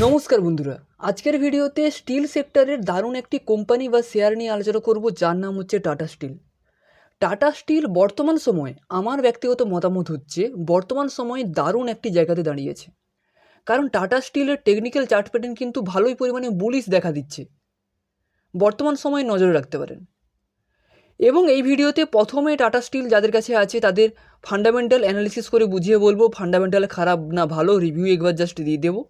নমস্কার বন্ধুরা। আজকের ভিডিওতে স্টিল সেক্টরের দারুণ একটি কোম্পানি বা শেয়ার নিয়ে আলোচনা করব, যার নাম হচ্ছে টাটা স্টিল। টাটা স্টিল বর্তমান সময়ে আমার ব্যক্তিগত মতামত হচ্ছে, বর্তমান সময়ে দারুণ একটি জায়গাতে দাঁড়িয়েছে। কারণ টাটা স্টিলের টেকনিক্যাল চার্ট প্যাটার্ন কিন্তু ভালোই পরিমাণে বুলিশ দেখা দিচ্ছে। বর্তমান সময়ে নজরে রাখতে পারেন। এবং এই ভিডিওতে প্রথমে টাটা স্টিল যাদের কাছে আছে, তাদের ফান্ডামেন্টাল অ্যানালিসিস করে বুঝিয়ে বলব ফান্ডামেন্টাল খারাপ না, ভালো রিভিউ একবার জাস্ট দিয়ে দেবো।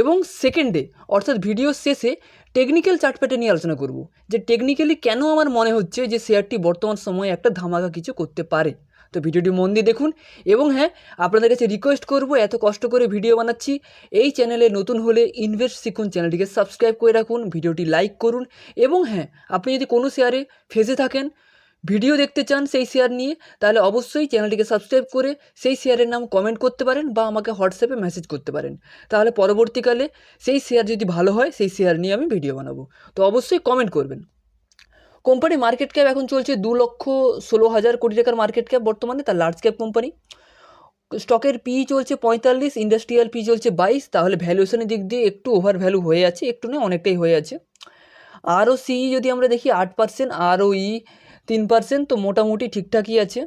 এবং সেকেন্ডে অর্থাৎ ভিডিও শেষে টেকনিক্যাল চার্ট নিয়ে আলোচনা করব, যে টেকনিক্যালি কেন আমার মনে হচ্ছে যে শেয়ারটি বর্তমান সময়ে একটা ধামাকা কিছু করতে পারে। তো ভিডিওটি মন দিয়ে দেখুন এবং হ্যাঁ আপনাদের কাছে রিকোয়েস্ট করব, এত কষ্ট করে ভিডিও বানাচ্ছি, এই চ্যানেলে নতুন হলে ইনভেস্ট শিখুন চ্যানেলটিকে সাবস্ক্রাইব করে রাখুন, ভিডিওটি লাইক করুন এবং হ্যাঁ আপনি যদি কোনো শেয়ারে ফেসে থাকেন ভিডিও দেখতে চান সেই শেয়ার নিয়ে, তাহলে অবশ্যই চ্যানেলটিকে সাবস্ক্রাইব করে সেই শেয়ারের নাম কমেন্ট করতে পারেন বা আমাকে হোয়াটসঅ্যাপে মেসেজ করতে পারেন। তাহলে পরবর্তীকালে সেই শেয়ার যদি ভালো হয়, সেই শেয়ার নিয়ে আমি ভিডিও বানাবো। তো অবশ্যই কমেন্ট করবেন। কোম্পানি মার্কেট ক্যাপ এখন চলছে দু লক্ষ ষোলো হাজার কোটি টাকার মার্কেট ক্যাপ বর্তমানে, তার লার্জ ক্যাপ কোম্পানি স্টকের পি চলছে পঁয়তাল্লিশ ইন্ডাস্ট্রিয়াল পি চলছে বাইশ, তাহলে ভ্যালুয়েশনের দিক দিয়ে একটু ওভার ভ্যালু হয়ে আছে, একটু নয় অনেকটাই হয়ে আছে। আরও সিই যদি আমরা দেখি আট পার্সেন্ট আরও ই তিন পার্সেন্ট তো মোটামুটি ঠিকঠাকই আছে।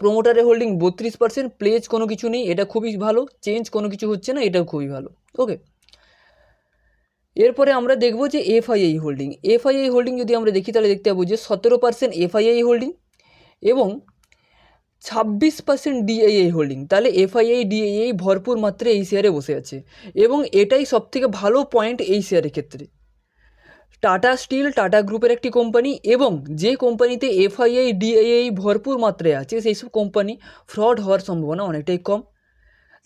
প্রোমোটারে হোল্ডিং বত্রিশ পার্সেন্ট প্লেজ কোনো কিছু নেই, এটা খুবই ভালো চেঞ্জ কোনো কিছু হচ্ছে না, এটাও খুবই ভালো ওকে এরপরে আমরা দেখব যে এফআইআই হোল্ডিং এফআইআই হোল্ডিং যদি আমরা দেখি, তাহলে দেখতে পাবো যে সতেরো পার্সেন্ট এফআইআই হোল্ডিং এবং ছাব্বিশ পার্সেন্ট ডিআইআই হোল্ডিং তাহলে এফআইআই ডিআইআই ভরপুর মাত্রায় এই শেয়ারে বসে আছে এবং এটাই সবথেকে ভালো পয়েন্ট এই শেয়ারের ক্ষেত্রে। টাটা স্টিল টাটা গ্রুপের একটি কোম্পানি এবং যে কোম্পানিতে এফআইআই ডিআইআই ভরপুর মাত্রায় আছে, সেই সব কোম্পানি ফ্রড হওয়ার সম্ভাবনা অনেকটাই কম।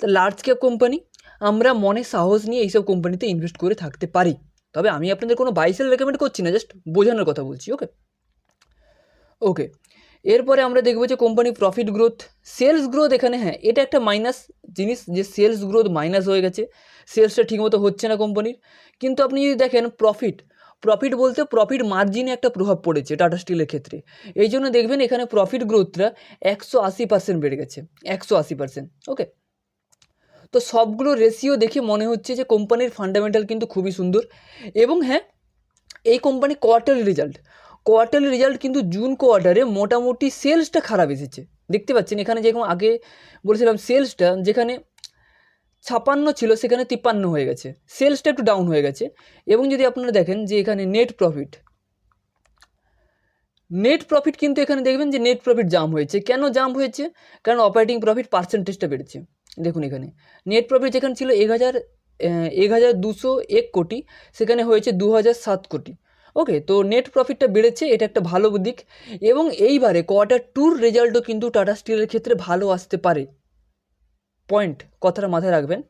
তা লার্জ ক্যাপ কোম্পানি আমরা মনে সাহস নিয়ে এইসব কোম্পানিতে ইনভেস্ট করে থাকতে পারি। তবে আমি আপনাদের কোনো বাইসেল রেকমেন্ড করছি না জাস্ট বোঝানোর কথা বলছি ওকে ওকে এরপরে আমরা দেখব যে company profit growth sales growth এখানে হ্যাঁ এটা একটা মাইনাস জিনিস, যে সেলস গ্রোথ মাইনাস হয়ে গেছে সেলসটা ঠিকমতো হচ্ছে না কোম্পানির কিন্তু আপনি যদি দেখেন প্রফিট প্রফিট বলতে প্রফিট মার্জিনে একটা প্রভাব পড়েছে টাটা স্টিলের ক্ষেত্রে। এই জন্য দেখবেন এখানে প্রফিট গ্রোথটা একশো আশি পার্সেন্ট বেড়ে গেছে। একশো আশি পার্সেন্ট ওকে তো সবগুলো রেশিও দেখে মনে হচ্ছে যে কোম্পানির ফান্ডামেন্টাল কিন্তু খুবই সুন্দর। এবং হ্যাঁ এই company quarterly result quarterly result কিন্তু জুন কোয়ার্টারে মোটামুটি সেলসটা খারাপ এসেছে। দেখতে পাচ্ছেন এখানে যেরকম আগে বলেছিলাম সেলসটা যেখানে ছাপান্ন ছিল, সেখানে তিপ্পান্ন হয়ে গেছে। সেলসটা একটু ডাউন হয়ে গেছে। এবং যদি আপনারা দেখেন যে এখানে নেট প্রফিট নেট প্রফিট কিন্তু এখানে দেখবেন যে নেট প্রফিট জাম হয়েছে। কেন জাম হয়েছে? কারণ অপারেটিং প্রফিট পার্সেন্টেজটা বেড়েছে। দেখুন এখানে। নেট প্রফিট যেখানে ছিল এক হাজার এক হাজার দুশো এক কোটি, সেখানে হয়েছে দু হাজার সাত কোটি। ওকে তো নেট প্রফিটটা বেড়েছে, এটা একটা ভালো দিক। এবং এইবারে কোয়ার্টার টুর রেজাল্টও কিন্তু টাটা স্টিলের ক্ষেত্রে ভালো আসতে পারে। পয়েন্ট কথাটা মাথায় রাখবেন।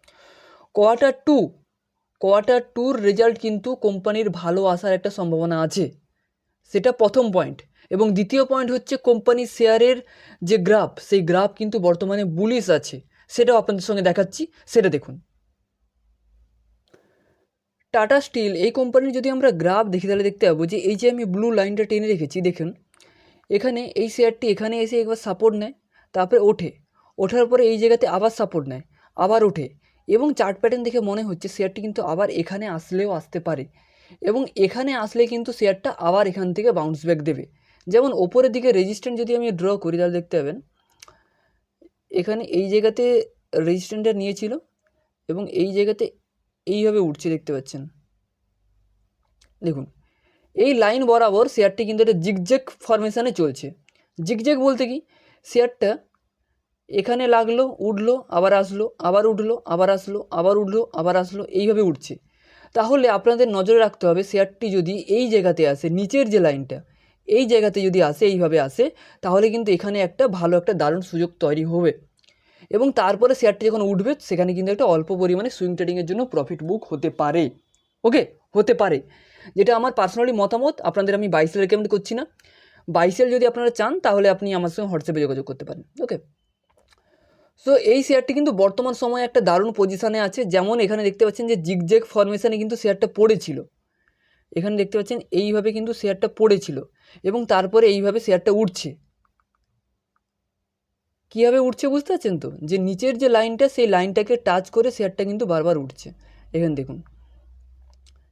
কোয়ার্টার টু কোয়ার্টার টুর রেজাল্ট কিন্তু কোম্পানির ভালো আসার একটা সম্ভাবনা আছে। সেটা প্রথম পয়েন্ট এবং দ্বিতীয় পয়েন্ট হচ্ছে কোম্পানির শেয়ারের যে গ্রাফ সেই গ্রাফ কিন্তু বর্তমানে বুলিশ আছে। সেটাও আপনাদের সঙ্গে দেখাচ্ছি, সেটা দেখুন। টাটা স্টিল এই কোম্পানির যদি আমরা গ্রাফ দেখি, তাহলে দেখতে পাবো যে এই যে আমি ব্লু লাইনটা টেনে রেখেছি, দেখুন। এখানে এই শেয়ারটি এখানে এসে একবার সাপোর্ট নেয়, তারপরে ওঠে। ওঠার পরে এই জায়গাতে আবার সাপোর্ট নেয়, আবার ওঠে এবং চার্ট প্যাটার্ন দেখে মনে হচ্ছে শেয়ারটি কিন্তু আবার এখানে আসলেও আসতে পারে এবং এখানে আসলে কিন্তু শেয়ারটা আবার এখান থেকে বাউন্স ব্যাক দেবে। যেমন ওপরের দিকে রেজিস্ট্যান্ট যদি আমি ড্র করি তাহলে দেখতে পাবেন, এখানে এই জায়গাতে রেজিস্ট্যান্টটা নিয়েছিল এবং এই জায়গাতে এইভাবে উঠছে দেখতে পাচ্ছেন। দেখুন, এই লাইন বরাবর শেয়ারটি কিন্তু একটা জিগজ্যাগ ফরমেশানে চলছে। জিগজ্যাগ বলতে কি? শেয়ারটা এখানে লাগল, উঠল, আবার আসলো, আবার উঠল, আবার আসলো, আবার উঠল, আবার আসলো, এইভাবে উঠছে। তাহলে আপনাদের নজরে রাখতে হবে শেয়ারটি যদি এই জায়গাতে আসে, নিচের যে লাইনটা, এই জায়গাতে যদি আসে, এইভাবে আসে, তাহলে কিন্তু এখানে একটা ভালো একটা দারুণ সুযোগ তৈরি হবে। এবং তারপরে শেয়ারটি যখন উঠবে, সেখানে কিন্তু একটা অল্প পরিমাণে সুইং ট্রেডিংয়ের জন্য প্রফিট বুক হতে পারে। ওকে হতে পারে। যেটা আমার পার্সোনালি মতামত, আপনাদের আমি বাইসেল রেকমেন্ড করছি না। বাইসেল যদি আপনারা চান, তাহলে আপনি আমার সঙ্গে হোয়াটসঅ্যাপে যোগাযোগ করতে পারেন। ওকে সো এই শেয়ারটি কিন্তু বর্তমান সময়ে একটা দারুণ পজিশানে আছে। যেমন এখানে দেখতে পাচ্ছেন যে জিগজ্যাগ ফরমেশানে কিন্তু শেয়ারটা পড়েছিল। এখানে দেখতে পাচ্ছেন এইভাবে কিন্তু শেয়ারটা পড়েছিল এবং তারপরে এইভাবে শেয়ারটা উঠছে। কীভাবে উঠছে বুঝতে পারছেন তো? যে নিচের যে লাইনটা সেই লাইনটাকে টাচ করে শেয়ারটা কিন্তু বারবার উঠছে। এখানে দেখুন।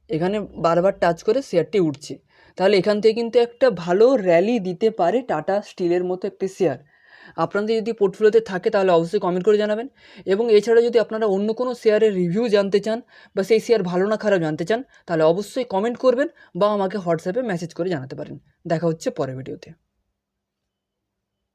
এখানে বারবার টাচ করে শেয়ারটি উঠছে। তাহলে এখান থেকে কিন্তু একটা ভালো র্যালি দিতে পারে টাটা স্টিলের মতো একটি শেয়ার আপনাদের যদি পোর্টফোলিওতে থাকে, তাহলে অবশ্যই কমেন্ট করে জানাবেন। এবং এছাড়া যদি আপনারা অন্য কোনো শেয়ারের রিভিউ জানতে চান বা সেই শেয়ার ভালো না খারাপ জানতে চান, তাহলে অবশ্যই কমেন্ট করবেন বা আমাকে হোয়াটসঅ্যাপে মেসেজ করে জানাতে পারেন। দেখা হচ্ছে পরের ভিডিওতে